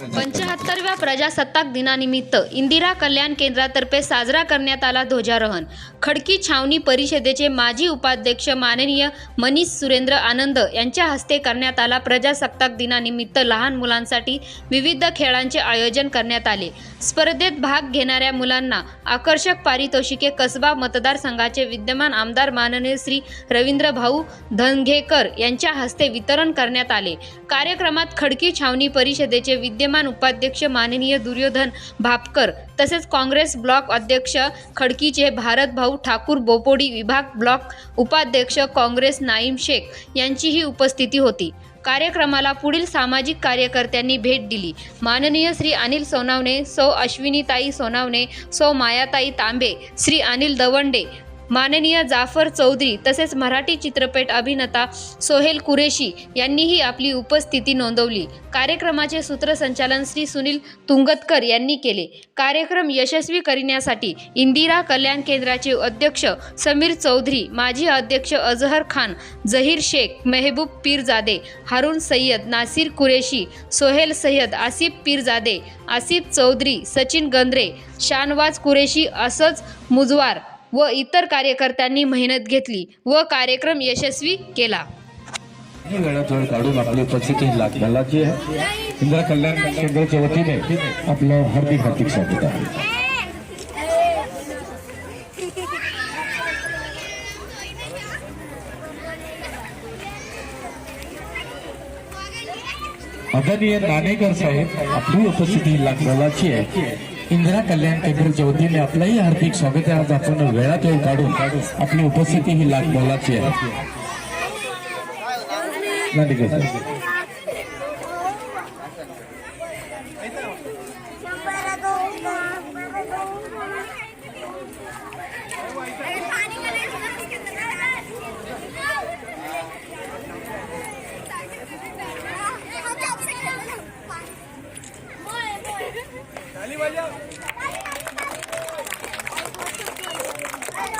पंचाहत्तरव्या प्रजासत्ताक दिनानिमित्त इंदिरा कल्याण केंद्रातर्फे साजरा करण्यात आला ध्वजारोहण. खडकी छावणी परिषदेचे माजी उपाध्यक्ष माननीय मनीष सुरेंद्र आनंद यांच्या हस्ते करण्यात आला प्रजासत्ताक दिनानिमित्त लहान मुलांसाठी विविध खेळांचे आयोजन करण्यात आले. स्पर्धेत भाग घेणाऱ्या मुलांना आकर्षक पारितोषिके कसबा मतदारसंघाचे विद्यमान आमदार माननीय श्री रवींद्र भाऊ धनघेकर यांच्या हस्ते वितरण करण्यात आले. कार्यक्रमात खडकी छावणी परिषदेचे विद्यमान उपाध्यक्ष माननीय दुर्योधन भापकर तसेच काँग्रेस ब्लॉक अध्यक्ष खडकीचे भारत भाऊ ठाकूर बोपोडी विभाग ब्लॉक उपाध्यक्ष काँग्रेस नाईम शेख यांचीही उपस्थिती होती. कार्यक्रमाला पुढील सामाजिक कार्यकर्त्यांनी भेट दिली. माननीय श्री अनिल सोनावणे सौ अश्विनीताई सोनावणे सौ मायाताई तांबे श्री अनिल दवंडे माननीय जाफर चौधरी तसेच मराठी चित्रपट अभिनेता सोहेल कुरेशी यांनीही आपली उपस्थिती नोंदवली. कार्यक्रमाचे सूत्रसंचालन श्री सुनील तुंगतकर यांनी केले. कार्यक्रम यशस्वी करण्यासाठी इंदिरा कल्याण केंद्राचे अध्यक्ष समीर चौधरी माजी अध्यक्ष अजहर खान जहीर शेख मेहबूब पीरजादे हारून सय्यद नासिर कुरेशी सोहेल सय्यद आसिफ पीरजादे आसिफ चौधरी सचिन गंद्रे शानवाज कुरेशी असज मुजवार व इतर कार्यकर्त्यांनी मेहनत घेतली व कार्यक्रम यशस्वी केला. ही वेळात काढून आपली उपस्थिती लागण्याला इंदिरा कल्याण केंद्राच्या वतीने आपलं हार्दिक हार्दिक स्वागत आहे. आदरणीय नाणेकर साहेब आपली उपस्थिती लागण्याची आहे. इंदिरा कल्याण केंद्राच्या वतीने आपलंही हार्दिक स्वागत आहे. आज आपण वेळात वेळ काढून आपली उपस्थिती ही लाख मोलाची आहे.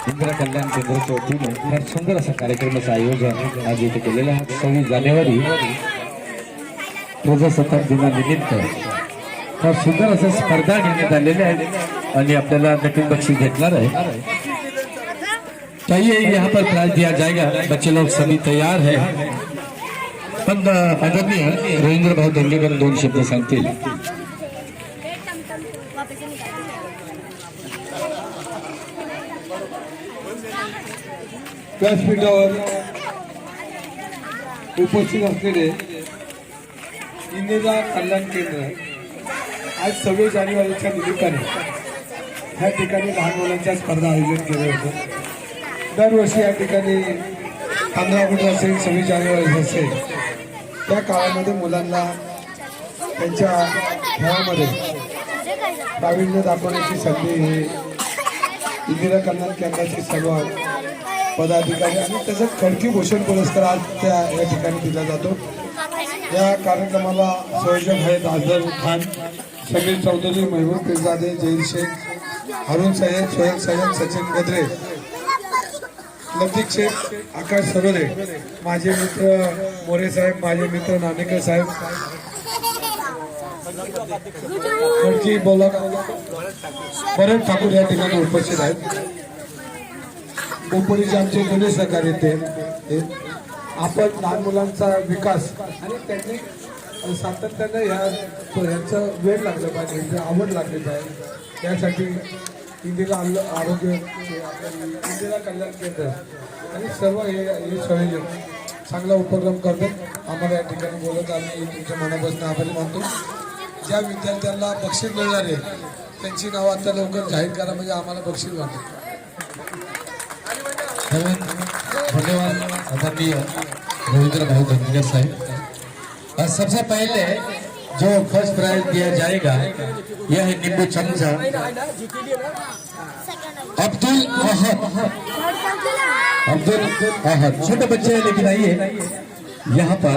इंदिरा कल्याण केंद्राच्या वतीने फार सुंदर असं कार्यक्रमाचं आयोजन आज इथे केलेलं आहे. सव्वीस जानेवारी प्रजासत्ताक दिनानिमित्त फार सुंदर असं स्पर्धा घेण्यात आलेल्या आहेत आणि आपल्याला आहे. चाहिए यहाँ पर प्राइज दिया जाएगा. बच्चे लोग सभी तैयार है. पण आदरणीय रवींद्र भाऊ दंगेकर दोन शब्द सांगतील. व्यासपीठावर उपस्थित असलेले इंदिरा कल्याण केंद्र आज सव्वीस जानेवारीच्या निमित्ताने ह्या ठिकाणी लहान मुलांच्या स्पर्धा आयोजित केलं होतं. दरवर्षी या ठिकाणी पंधरा ऑगस्ट असेल सव्वीस जानेवारी असेल त्या काळामध्ये मुलांना त्यांच्या खेळामध्ये प्रावीण्य दाखवण्याची संधी ही इंदिरा कल्याण केंद्राचे सर्व पदाधिकारी आणि तसंच खडकी भूषण पुरस्कार आज त्या या ठिकाणी दिला जातो. या कार्यक्रमाला संयोजक आहेत आझर खान समीर चौधरी महबूब पिरजादे जैन शेख हरुण सय्यद सोहेल सय्यद सचिन गद्रे लतीक शेख आकाश सरोदे माझे मित्र मोरे साहेब माझे मित्र नानेकर साहेब खडकी बोलक परत ठाकूर या ठिकाणी उपस्थित आहेत. कंपनीचे आमचे जुने सहकारी ते आपण लहान मुलांचा विकास आणि त्यांनी सातत्यानं ह्या ह्याचं वेळ लागलं पाहिजे ह्याची आवड लागली पाहिजे. यासाठी इंदिरा आल- आरोग्य इंदिरा कल्याण केंद्र आणि सर्व हे हे संयोजक चांगला उपक्रम करतात. आम्हाला या ठिकाणी बोलत आम्ही तुमच्या मनापासून आभारी मानतो. ज्या विद्यार्थ्यांना बक्षीस मिळणार आहे, त्यांची नावं आता लवकर जाहीर करा, म्हणजे आम्हाला बक्षीस वाटेल. धन्यवाद. आदरणीय रविंद्र भाई धनगर साहब. और सबसे पहले जो फ़र्स्ट प्राइज दिया जाएगा, यह है नींबू चमचा. अब्दुल अब्दुल अहद. छोटे बच्चे हैं, लेकिन आइए. यहाँ पर